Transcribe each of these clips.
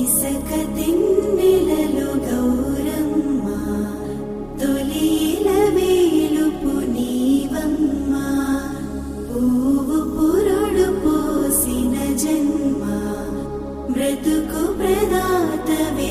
ఇసక తిన్నెలలో గౌరమ్మ తొలిల వేలుపు నీవమ్మ. పువ్వు పురుడు పోసిన జన్మ బ్రతుకు ప్రదాతవి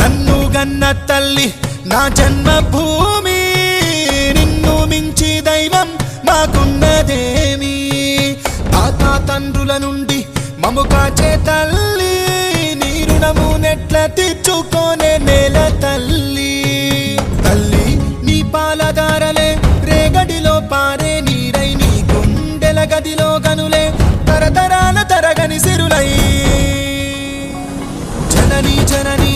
నన్ను గన్న తల్లి నా జన్మభూమి నిన్ను మించి దైవం మాకున్నదేమి? తాత తండ్రుల నుండి మము కాచే తల్లి నీ రుణము నెట్ల తీర్చుకోనే నేల తల్లి తల్లి. జనని జనని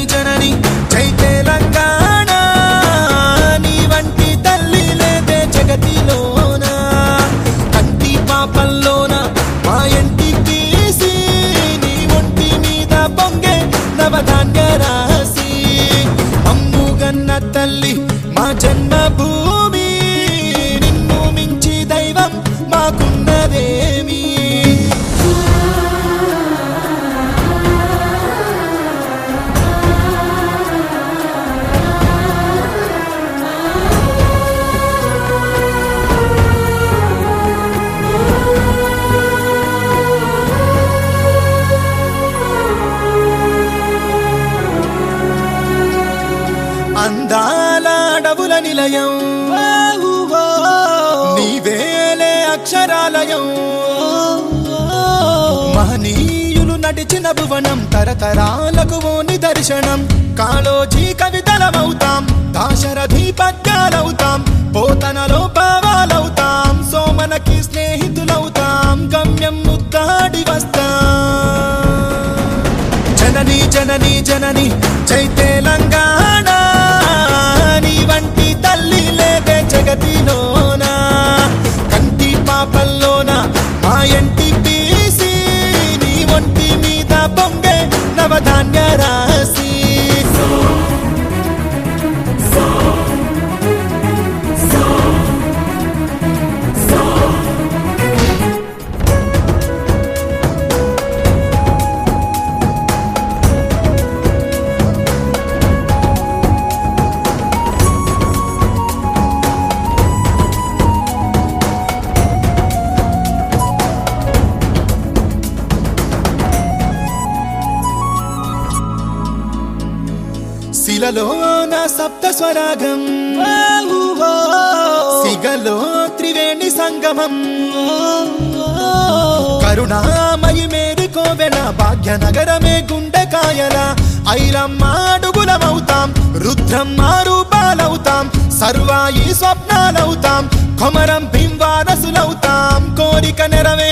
అందాల నిలయం. నీవేలే అక్షరాలయం. మహనీయులు నడిచిన భువనం తరతరాలకు ఓని దర్శనం కాళోజీ కవితలమవుతాం దాశరథి పద్యాలవుతాం పోతనలో పావాలవుతాం సోమనకి స్నేహితులవుతాం గమ్యం ముద్దాడి వస్తాం. జనని జనని జనని చైతేలంగాణ శిలలో నా సప్త స్వరాగం. సిగలో త్రివేణి సంగమం. కరుణామయి మేరుకోవెన భాగ్యనగరమే గుండెకాయల ఐలమ్మ అడుగులమవుతాం రుద్రమ్మ రూపాలవుతాం సర్వాయి స్వప్నాలవుతాం కొమరం భీంవాదసులవుతాం కోరిక నెరవే